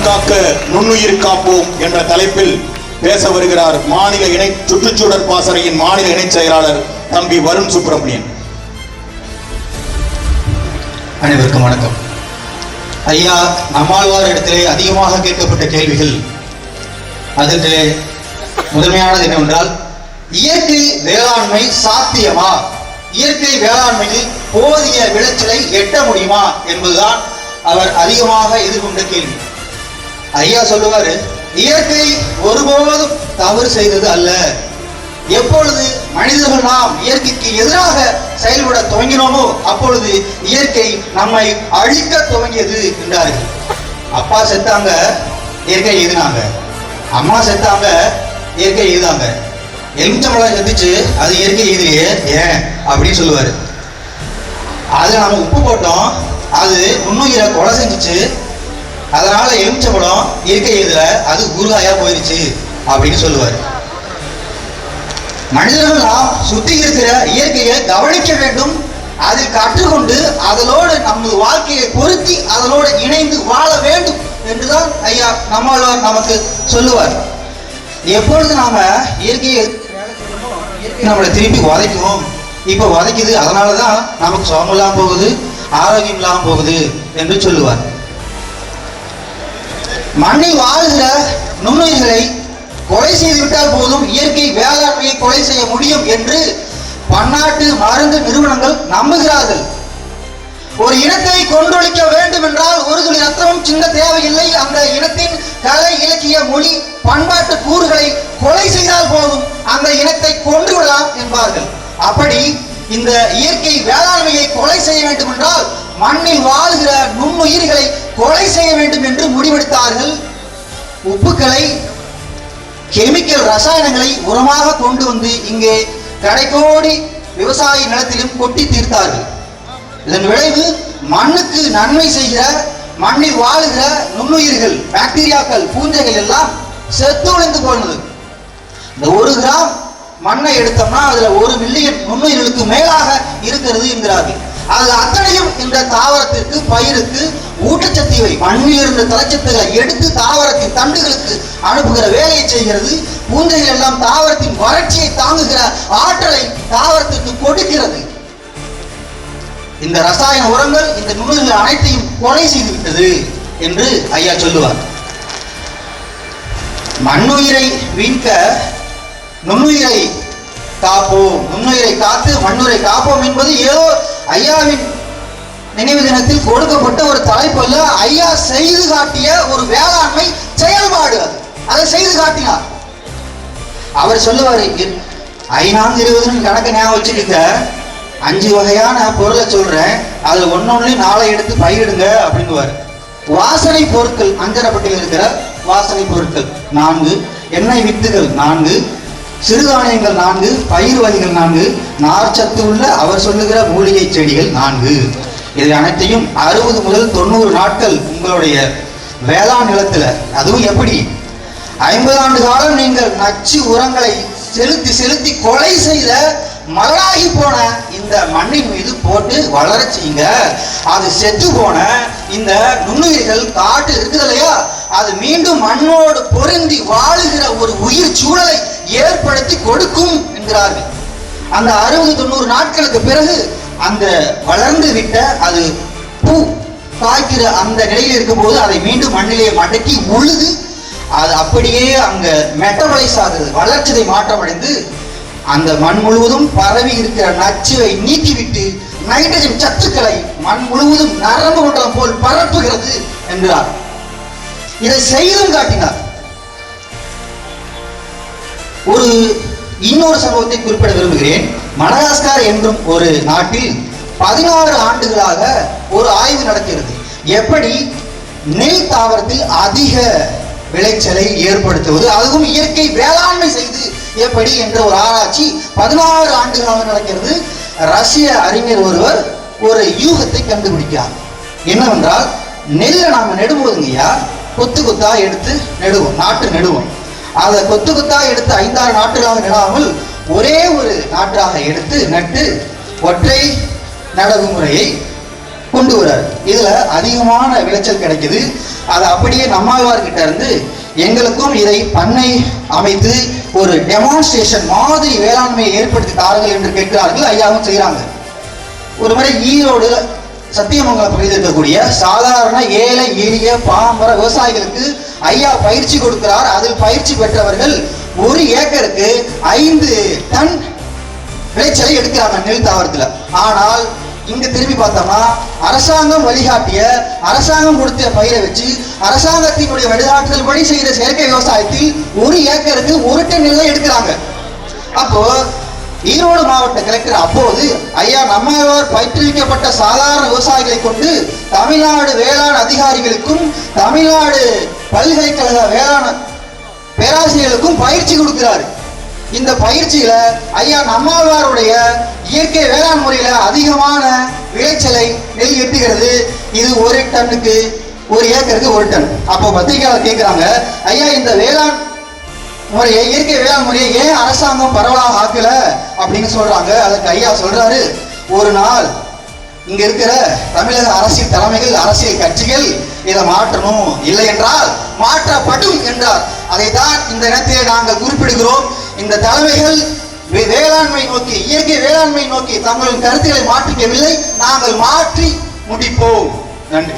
வளம் காக்க நுண்ணுயிர் காப்போம் என்ற தலைப்பில் பேச வருகிறார் மாநில இணை சுற்றுச்சூழல் பாசறையின் மாநில இணைச் செயலாளர் தம்பி வருண் சுப்பிரமணியன். அனைவருக்கும் வணக்கம். ஐயா நம்மாழ்வார் இடத்திலே அதிகமாக கேட்கப்பட்ட கேள்விகள் அதிலே முதன்மையானது என்னவென்றால் இயற்கை வேளாண்மை சாத்தியமா? இயற்கை வேளாண்மையில் போதிய விளைச்சலை எட்ட முடியுமா என்பதுதான் அவர் அதிகமாக எதிர்கொண்ட கேள்வி. ஐயா சொல்லுவாரு இயற்கை ஒருபோதும் தவறு செய்தது அல்ல. எப்பொழுது மனிதர்கள் நாம் இயற்கைக்கு எதிராக செயல்பட துவங்கினோமோ அப்பொழுது இயற்கை நம்மை அழிக்க துவங்கியது என்றார்கள். அப்பா செத்தாங்க இயற்கை எழுதினாங்க அம்மா செத்தாங்க இயற்கை எழுதாங்க எலுமிச்சம்பழம் செத்துச்சு அது இயற்கை எழுதியே ஏன்? அப்படின்னு சொல்லுவாரு. அதுல நம்ம உப்பு போட்டோம் அது நுண்ணுயிரை கொலை செஞ்சுச்சு அதனால எலுமிச்சம்பழம் இயற்கை எழுதல அது குருகாயா போயிருச்சு அப்படின்னு சொல்லுவார். மனிதர்கள் நாம் சுத்தி இருக்கிற இயற்கையை கவனிக்க வேண்டும். அதை கற்றுக்கொண்டு அதனோடு நமது வாழ்க்கையை பொருத்தி அதனோடு இணைந்து வாழ வேண்டும் என்றுதான் ஐயா நம்மாழ்வார் நமக்கு சொல்லுவார். எப்பொழுது நாம இயற்கையை இயற்கை நம்மளை திருப்பி உதைக்கும் இப்ப உதைக்குது அதனால தான் நமக்கு சுகம் இல்லாமல் போகுது ஆரோக்கியம் இல்லாமல் போகுது என்று சொல்லுவார். மண்ணில் வாழ்கிற நுண்ணுயிர்களை கொலை செய்துவிட்டால் போதும் இயற்கை வேளாண்மையை கொலை செய்ய முடியும் என்று பன்னாட்டு மருந்து நிறுவனங்கள் நம்புகிறார்கள். ஒரு இனத்தை கொன்றொழிக்க வேண்டும் என்றால் ஒரு துளி ரத்தமும் சின்ன தேவையில்லை. அந்த இனத்தின் கலை இலக்கிய மொழி பண்பாட்டு கூறுகளை கொலை செய்தால் போதும் அந்த இனத்தை கொன்று விடலாம் என்பார்கள். அப்படி இந்த இயற்கை வேளாண்மையை கொலை செய்ய வேண்டும் என்றால் மண்ணில் வாழ்கிற நுண்ணுயிர்களை கொலை செய்ய வேண்டும் என்று முடிவெடுத்தார்கள். உப்புக்களை கெமிக்கல் ரசாயனங்களை உரமாக கொண்டு வந்து இங்கே கடைக்கோடி விவசாய நிலத்திலும் கொட்டி தீர்த்தார்கள். இதன் விளைவு மண்ணுக்கு நன்மை செய்கிற மண்ணில் வாழுகிற நுண்ணுயிர்கள் பாக்டீரியாக்கள் பூஞ்சைகள் எல்லாம் செத்து ஒழிந்து போனது. இந்த ஒரு கிராம் மண்ணை எடுத்தோம்னா அதுல ஒரு மில்லியன் நுண்ணுயிர்களுக்கு மேலாக இருக்கிறது என்கிறார்கள். அது அத்தனையும் இந்த தாவரத்திற்கு பயிருக்கு ஊட்டச்சத்துவை மண்ணில் இருந்த தலைச்சத்துகளை எடுத்து தாவரத்தின் தண்டுகளுக்கு அனுப்புகிற வேலையை செய்கிறது. பூஞ்சைகள் எல்லாம் தாவரத்தின் வறட்சியை தாங்குகிற ஆற்றலை தாவரத்திற்கு கொடுக்கிறது. இந்த ரசாயன உரங்கள் இந்த நுண்ணுயிர்கள் அனைத்தையும் கொலை செய்துவிட்டது என்று ஐயா சொல்லுவார். மண்ணுயிரை வீழ்க்க நுண்ணுயிரை காப்போம். நுண்ணுயிரை காத்து மண்ணுரை காப்போம் என்பது ஏதோ ஐயாவின் நினைவு தினத்தில் கொடுக்கப்பட்ட ஒரு தலைப்பு அல்ல ஐயா செய்து காட்டிய ஒரு வேளாண்மை செயல்பாடு அது. அதை செய்து காட்டினார். அவர் சொல்லுவார் ஐநாங்க இருபது இருபதுன்னு கணக்கு ஞாபகம் வச்சுக்கிங்க. அஞ்சு வகையான பொருளை சொல்றேன். அதுல ஒன்னொன்னு நாளை எடுத்து பயிரிடுங்க அப்படிங்குவாரு. வாசனை பொருட்கள் அஞ்சரப்பட்டியில் இருக்கிற வாசனை பொருட்கள் நான்கு. எண்ணெய் வித்துகள் நான்கு. சிறுதானியங்கள் நான்கு பயிர் வகைகள் நான்கு நார்ச்சத்து உள்ள அவர் சொல்லுகிற மூலிகை செடிகள் நான்கு. இதை அனைத்தையும் அறுபது முதல் தொண்ணூறு நாட்கள் உங்களுடைய வேளாண் நிலத்தில் அதுவும் எப்படி? ஐம்பது ஆண்டு காலம் நீங்கள் நச்சு உரங்களை செலுத்தி செலுத்தி கொலை செய்த மலராகி போன இந்த மண்ணின் மீது போட்டு வளர செய்யுங்க. அது செத்து போன இந்த நுண்ணுயிர்கள் காட்டு இருக்குது இல்லையா? அது மீண்டும் மண்ணோடு பொருந்தி வாழுகிற ஒரு உயிர் சூழலை ஏற்படுத்தி கொடுக்கும் என்கிறார்கள். அந்த அறுபது தொண்ணூறு நாட்களுக்கு பிறகு அந்த வளர்ந்து விட்ட அது பூ காய்க்கிற அந்த நிலையில் இருக்கும்போது அதை மீண்டும் மண்ணிலே மடக்கி உழுது அது அப்படியே அங்க மெட்டபலைஸ் ஆகுது வளர்ச்சிதை மாற்றமடைந்து அந்த மண் முழுவதும் பரவி இருக்கிற நச்சுவை நீக்கிவிட்டு நைட்ரஜன் சத்துக்களை மண் முழுவதும் நரம்பு மண்டலம் போல் பரப்புகிறது என்கிறார் இதை செய்தும் காட்டினார். ஒரு இன்னொரு சம்பவத்தை குறிப்பிட விரும்புகிறேன். மடகாஸ்கார் என்றும் ஒரு நாட்டில் பதினாறு ஆண்டுகளாக ஒரு ஆய்வு நடக்கிறது. எப்படி நெல் தாவரத்தில் அதிக விளைச்சலை ஏற்படுத்துவது அதுவும் இயற்கை வேளாண்மை செய்து எப்படி என்ற ஒரு ஆராய்ச்சி பதினாறு ஆண்டுகளாக நடக்கிறது. ரஷ்ய அறிஞர் ஒருவர் ஒரு யூகத்தை கண்டுபிடிக்கிறார். என்னவென்றால் நெல்லை நாம நெடும்போதுங்கய்யா கொத்து கொத்தா எடுத்து நெடுவோம் நாட்டு நெடுவோம். அதை கொத்து கொத்தா எடுத்து ஐந்தாறு நாட்டுகளாக நடாமல் ஒரே ஒரு நாட்டாக எடுத்து நட்டு ஒற்றை நடவு முறையை கொண்டு வரார் இதுல அதிகமான விளைச்சல் கிடைக்குது. அதை அப்படியே நம்மாழ்வார்கிட்ட இருந்து எங்களுக்கும் இதை பண்ணை அமைத்து ஒரு டெமான்ஸ்ட்ரேஷன் மாதிரி வேளாண்மையை ஏற்படுத்தி தாருங்கள் என்று கேட்கிறார்கள் ஐயாவும் செய்கிறாங்க ஒரு முறை ஈரோடு சத்தியமங்கலம் பகுதியில் இருக்கக்கூடிய சாதாரண ஏழை எளிய பாமர விவசாயிகளுக்கு ஐயா பயிற்சி கொடுக்கிறார். அதில் பயிற்சி பெற்றவர்கள் ஒரு ஏக்கருக்கு ஐந்து டன் விளைச்சலை எடுக்கிறாங்க நெல் தாவரத்துல. ஆனால் இங்க திரும்பி பார்த்தோம்னா அரசாங்கம் வழிகாட்டிய அரசாங்கம் கொடுத்த பயிரை வச்சு அரசாங்கத்தினுடைய வழிகாட்டுதல் படி செய்கிற செயற்கை விவசாயத்தில் ஒரு ஏக்கருக்கு ஒரு டன் நெல்லை எடுக்கிறாங்க. அப்போ ஈரோடு மாவட்ட கலெக்டர் அப்போது ஐயா நம்மாழ்வார் பயிற்றுவிக்கப்பட்ட சாதாரண விவசாயிகளை கொண்டு தமிழ்நாடு வேளாண் அதிகாரிகளுக்கும் தமிழ்நாடு பல்கலைக்கழக வேளாண் பேராசிரியர்களுக்கும் பயிற்சி கொடுக்கிறார். இந்த பயிற்சியில ஐயா நம்மாழ்வாருடைய இயற்கை வேளாண் முறையில அதிகமான விளைச்சலை நெல் எட்டுகிறது. இது ஒரு டன்னுக்கு ஒரு ஏக்கருக்கு ஒரு டன். அப்போ பத்திரிகையாளர் கேட்கிறாங்க ஐயா இந்த வேளாண் முறையை இயற்கை வேளாண் முறையை ஏன் அரசாங்கம் பரவலாக ஆக்கல அப்படின்னு சொல்றாங்க. அதுக்கு ஐயா சொல்றாரு ஒரு நாள் இங்க இருக்கிற தமிழக அரசியல் தலைமைகள் அரசியல் கட்சிகள் இதை மாற்றணும். இல்லை என்றால் மாற்றப்படும் என்றார். அதைத்தான் இந்த நேரத்திலே நாங்கள் குறிப்பிடுகிறோம். இந்த தலைமைகள் வேளாண்மை நோக்கி இயற்கை வேளாண்மை நோக்கி தங்களின் கருத்துக்களை மாற்றிக்கவில்லை. நாங்கள் மாற்றி முடிப்போம். நன்றி.